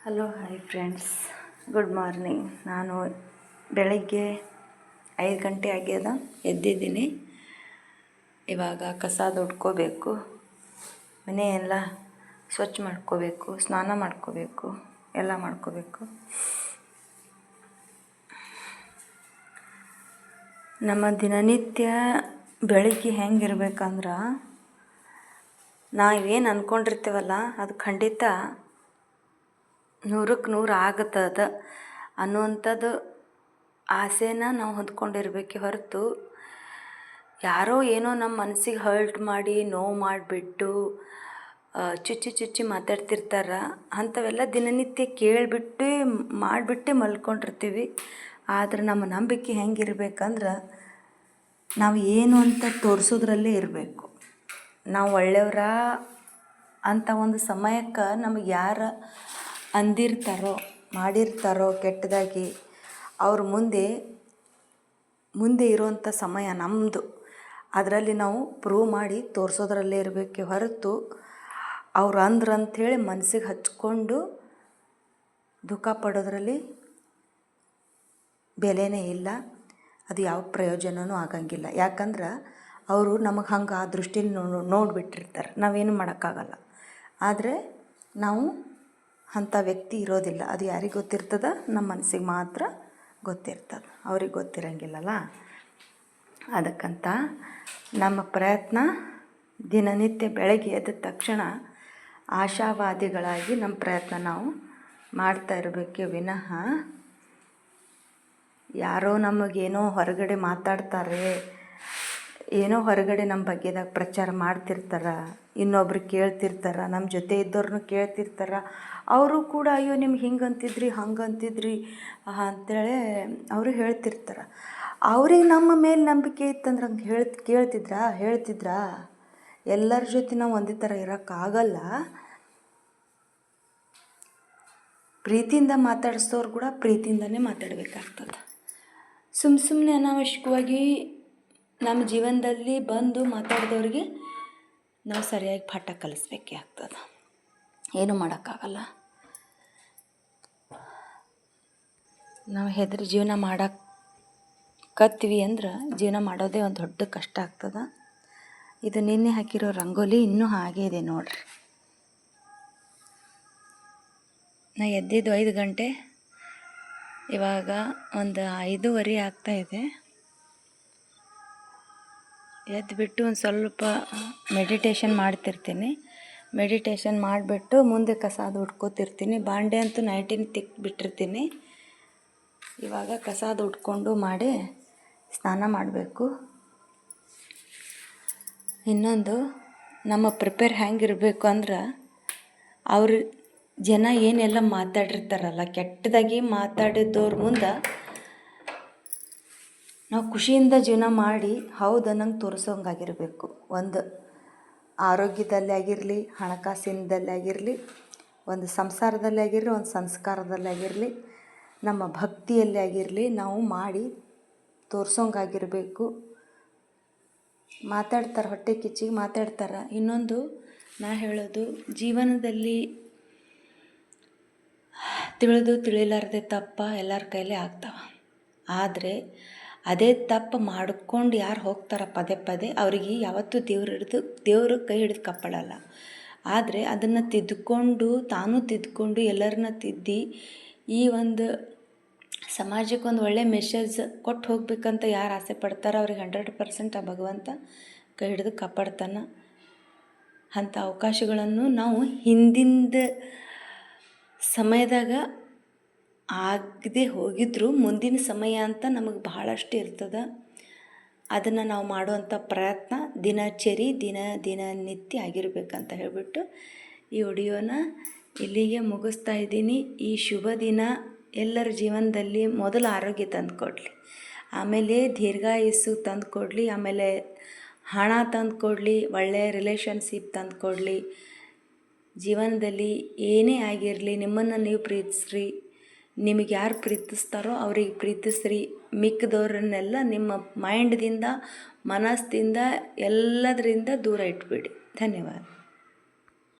Hello hi friends good morning ನಾನು ಬೆಳಗ್ಗೆ ಐದು ಗಂಟೆ ಆಗ್ಯದ, ಎದ್ದಿದ್ದೀನಿ. ಇವಾಗ ಕಸ ದುಡ್ಕೋಬೇಕು ಮನೆ ಎಲ್ಲ ಸ್ವಚ್ಛ ಮಾಡ್ಕೋಬೇಕು, ಸ್ನಾನ ಮಾಡ್ಕೋಬೇಕು, ಎಲ್ಲ ಮಾಡ್ಕೋಬೇಕು. ನಮ್ಮ ದಿನನಿತ್ಯ ಬೆಳಿಗ್ಗೆ ಹೆಂಗಿರ್ಬೇಕಂದ್ರೆ ನಾವೇನು ಅಂದ್ಕೊಂಡಿರ್ತೀವಲ್ಲ ಅದು ಖಂಡಿತ ನೂರಕ್ಕೆ ನೂರು ಆಗತ್ತದ ಅನ್ನುವಂಥದ್ದು ಆಸೆನ ನಾವು ಹೊಂದ್ಕೊಂಡಿರ್ಬೇಕು ಹೊರತು ಯಾರೋ ಏನೋ ನಮ್ಮ ಮನ್ಸಿಗೆ ಹರ್ಟ್ ಮಾಡಿ, ನೋವು ಮಾಡಿಬಿಟ್ಟು ಚುಚ್ಚಿ ಚುಚ್ಚಿ ಮಾತಾಡ್ತಿರ್ತಾರೆ, ಅಂಥವೆಲ್ಲ ದಿನನಿತ್ಯ ಕೇಳಿಬಿಟ್ಟು ಮಾಡಿಬಿಟ್ಟೆ ಮಲ್ಕೊಂಡಿರ್ತೀವಿ. ಆದ್ರೆ ನಮ್ಮ ನಂಬಿಕೆ ಹೆಂಗಿರ್ಬೇಕಂದ್ರೆ ನಾವು ಏನು ಅಂತ ತೋರಿಸೋದ್ರಲ್ಲೇ ಇರಬೇಕು. ನಾವು ಒಳ್ಳೆಯವರ ಅಂತ ಒಂದು ಸಮಯಕ್ಕೆ ನಮಗೆ ಯಾರು ಅಂದಿರ್ತಾರೋ, ಮಾಡಿರ್ತಾರೋ ಕೆಟ್ಟದಾಗಿ, ಅವ್ರ ಮುಂದೆ ಮುಂದೆ ಇರುವಂಥ ಸಮಯ ನಮ್ಮದು ಅದರಲ್ಲಿ ನಾವು ಪ್ರೂವ್ ಮಾಡಿ ತೋರಿಸೋದ್ರಲ್ಲೇ ಇರಬೇಕೆ ಹೊರತು ಅವ್ರು ಅಂದ್ರು ಅಂಥೇಳಿ ಮನಸ್ಸಿಗೆ ಹಚ್ಕೊಂಡು ದುಃಖ ಪಡೋದ್ರಲ್ಲಿ ಬೆಲೆನೇ ಇಲ್ಲ. ಅದು ಯಾವ ಪ್ರಯೋಜನವೂ ಆಗಂಗಿಲ್ಲ. ಯಾಕಂದ್ರೆ ಅವರು ನಮಗೆ ಹಂಗೆ ಆ ದೃಷ್ಟಿಲಿ ನೋಡಿಬಿಟ್ಟಿರ್ತಾರೆ. ನಾವೇನು ಮಾಡೋಕ್ಕಾಗಲ್ಲ. ಆದರೆ ನಾವು ಅಂಥ ವ್ಯಕ್ತಿ ಇರೋದಿಲ್ಲ. ಅದು ಯಾರಿಗೆ ಗೊತ್ತಿರ್ತದ? ನಮ್ಮ ಮನಸ್ಸಿಗೆ ಮಾತ್ರ ಗೊತ್ತಿರ್ತದೆ. ಅವ್ರಿಗೆ ಗೊತ್ತಿರಂಗಿಲ್ಲಲ್ಲ ಅದಕ್ಕಂತ ನಮ್ಮ ಪ್ರಯತ್ನ ದಿನನಿತ್ಯ ಬೆಳಗ್ಗೆ ಎದ್ದ ತಕ್ಷಣ ಆಶಾವಾದಿಗಳಾಗಿ ನಮ್ಮ ಪ್ರಯತ್ನ ನಾವು ಮಾಡ್ತಾ ಇರಬೇಕೆ ವಿನಃ ಯಾರೋ ನಮಗೇನೋ ಹೊರಗಡೆ ಮಾತಾಡ್ತಾರೆ ಏನೋ ಹೊರಗಡೆ ನಮ್ಮ ಬಗ್ಗೆದಾಗ ಪ್ರಚಾರ ಮಾಡ್ತಿರ್ತಾರೆ, ಇನ್ನೊಬ್ರು ಕೇಳ್ತಿರ್ತಾರೆ, ನಮ್ಮ ಜೊತೆ ಇದ್ದವ್ರನ್ನೂ ಕೇಳ್ತಿರ್ತಾರೆ, ಅವರು ಕೂಡ ಅಯ್ಯೋ ನಿಮ್ಗೆ ಹಿಂಗೆ ಅಂತಿದ್ರಿ ಹಂಗೆ ಅಂತಿದ್ರಿ ಅಂತೇಳಿ ಅವರು ಹೇಳ್ತಿರ್ತಾರೆ. ಅವ್ರಿಗೆ ನಮ್ಮ ಮೇಲೆ ನಂಬಿಕೆ ಇತ್ತಂದ್ರೆ ಹಂಗೆ ಹೇಳ್ ಕೇಳ್ತಿದ್ರ, ಹೇಳ್ತಿದ್ರಾ? ಎಲ್ಲರ ಜೊತೆ ನಾವು ಒಂದೇ ಥರ ಇರೋಕ್ಕಾಗಲ್ಲ. ಪ್ರೀತಿಯಿಂದ ಮಾತಾಡಿಸೋರು ಕೂಡ ಪ್ರೀತಿಯಿಂದನೇ ಮಾತಾಡಬೇಕಾಗ್ತದೆ. ಸುಮ್ಮ ಸುಮ್ಮನೆ ಅನಾವಶ್ಯಕವಾಗಿ ನಮ್ಮ ಜೀವನದಲ್ಲಿ ಬಂದು ಮಾತಾಡಿದವ್ರಿಗೆ ನಾವು ಸರಿಯಾಗಿ ಪಾಠ ಕಲಿಸ್ಬೇಕೇ ಆಗ್ತದೆ. ಏನು ಮಾಡೋಕ್ಕಾಗಲ್ಲ. ನಾವು ಹೆದರಿ ಜೀವನ ಮಾಡಕ್ಕತ್ತೀವಿ ಅಂದ್ರೆ ಜೀವನ ಮಾಡೋದೇ ಒಂದು ದೊಡ್ಡ ಕಷ್ಟ ಆಗ್ತದೆ. ಇದು ನಿನ್ನೆ ಹಾಕಿರೋ ರಂಗೋಲಿ ಇನ್ನೂ ಹಾಗೇ ಇದೆ ನೋಡ್ರಿ. ನಾ ಎದ್ದಿದ್ದು ಐದು ಗಂಟೆ, ಇವಾಗ ಒಂದು ಐದೂವರೆ ಆಗ್ತಾಯಿದೆ ಎದ್ದುಬಿಟ್ಟು ಒಂದು ಸ್ವಲ್ಪ ಮೆಡಿಟೇಷನ್ ಮಾಡ್ತಿರ್ತೀನಿ. ಮೆಡಿಟೇಷನ್ ಮಾಡಿಬಿಟ್ಟು ಮುಂದೆ ಕಸ ಅದು ಉಟ್ಕೋತಿರ್ತೀನಿ. ಬಾಂಡೆ ಅಂತೂ ನೈಟಿನ ಬಿಟ್ಟಿರ್ತೀನಿ. ಇವಾಗ ಕಸ ಅದು ಉಟ್ಕೊಂಡು ಮಾಡಿ ಸ್ನಾನ ಮಾಡಬೇಕು. ಇನ್ನೊಂದು, ನಮ್ಮ ಪ್ರಿಪೇರ್ ಹೆಂಗಿರಬೇಕು ಅಂದ್ರೆ ಅವ್ರ ಜನ ಏನೆಲ್ಲ ಮಾತಾಡಿರ್ತಾರಲ್ಲ, ಕೆಟ್ಟದಾಗಿ ಮಾತಾಡಿದ್ದವ್ರ ಮುಂದೆ ನಾವು ಖುಷಿಯಿಂದ ಜೀವನ ಮಾಡಿ, ಹೌದು, ನಂಗೆ ತೋರಿಸೋಂಗಾಗಿರಬೇಕು. ಒಂದು ಆರೋಗ್ಯದಲ್ಲಿ ಆಗಿರಲಿ, ಹಣಕಾಸಿನದಲ್ಲಿ ಆಗಿರಲಿ, ಒಂದು ಸಂಸಾರದಲ್ಲಿ ಆಗಿರಲಿ, ಒಂದು ಸಂಸ್ಕಾರದಲ್ಲಿ ಆಗಿರಲಿ, ನಮ್ಮ ಭಕ್ತಿಯಲ್ಲಿ ಆಗಿರಲಿ, ನಾವು ಮಾಡಿ ತೋರಿಸೋಂಗಾಗಿರಬೇಕು. ಮಾತಾಡ್ತಾರೆ ಹೊಟ್ಟೆ ಕಿಚ್ಚಿಗೆ ಮಾತಾಡ್ತಾರೆ. ಇನ್ನೊಂದು ನಾ ಹೇಳೋದು, ಜೀವನದಲ್ಲಿ ತಿಳಿದು ತಿಳಿಲಾರದೆ ತಪ್ಪ ಎಲ್ಲರ ಕೈಲೇ ಆಗ್ತಾವ. ಆದರೆ ಅದೇ ತಪ್ಪು ಮಾಡ್ಕೊಂಡು ಯಾರು ಹೋಗ್ತಾರ ಪದೇ ಪದೇ ಅವರಿಗೆ ಯಾವತ್ತೂ ದೇವ್ರು ಹಿಡಿದು, ದೇವರು ಕೈ ಹಿಡಿದು ಕಪ್ಪಳಲ್ಲ. ಆದರೆ ಅದನ್ನು ತಿದ್ದುಕೊಂಡು ತಾನು ತಿದ್ದುಕೊಂಡು ಎಲ್ಲರನ್ನ ತಿದ್ದಿ ಈ ಒಂದು ಸಮಾಜಕ್ಕೆ ಒಂದು ಒಳ್ಳೆ ಮೆಸೇಜ್ ಕೊಟ್ಟು ಹೋಗ್ಬೇಕಂತ ಯಾರು ಆಸೆ ಪಡ್ತಾರೋ ಅವ್ರಿಗೆ ಹಂಡ್ರೆಡ್ ಪರ್ಸೆಂಟ್ ಆ ಭಗವಂತ ಕೈ ಹಿಡಿದು ಕಾಪಾಡ್ತಾನೆ. ಅಂಥ ಅವಕಾಶಗಳನ್ನು ನಾವು ಹಿಂದಿಂದ ಸಮಯದಾಗ ಆಗದೆ ಹೋಗಿದ್ದರೂ ಮುಂದಿನ ಸಮಯ ಅಂತ ನಮಗೆ ಬಹಳಷ್ಟು ಇರ್ತದೆ. ಅದನ್ನು ನಾವು ಮಾಡುವಂಥ ಪ್ರಯತ್ನ ದಿನಚರಿ, ದಿನ ದಿನನಿತ್ಯ ಆಗಿರಬೇಕಂತ ಹೇಳಿಬಿಟ್ಟು ಈ ವಿಡಿಯೋನ ಇಲ್ಲಿಗೆ ಮುಗಿಸ್ತಾ ಇದ್ದೀನಿ. ಈ ಶುಭ ದಿನ ಎಲ್ಲರ ಜೀವನದಲ್ಲಿ ಮೊದಲು ಆರೋಗ್ಯ ತಂದುಕೊಡ್ಲಿ ಆಮೇಲೆ ದೀರ್ಘಾಯಸ್ಸು ತಂದುಕೊಡ್ಲಿ ಆಮೇಲೆ ಹಣ ತಂದುಕೊಡ್ಲಿ ಒಳ್ಳೆಯ ರಿಲೇಷನ್ಶಿಪ್ ತಂದುಕೊಡ್ಲಿ ಜೀವನದಲ್ಲಿ ಏನೇ ಆಗಿರಲಿ, ನಿಮ್ಮನ್ನು ನೀವು ಪ್ರೀತಿಸ್ರಿ. ನಿಮಗೆ ಯಾರು ಪ್ರೀತಿಸ್ತಾರೋ ಅವ್ರಿಗೆ ಪ್ರೀತಿಸ್ರಿ. ಮಿಕ್ಕಿದವ್ರನ್ನೆಲ್ಲ ನಿಮ್ಮ ಮೈಂಡ್ದಿಂದ ಮನಸ್ಸಿಂದ ಎಲ್ಲದರಿಂದ ದೂರ ಇಟ್ಬಿಡಿ. ಧನ್ಯವಾದ.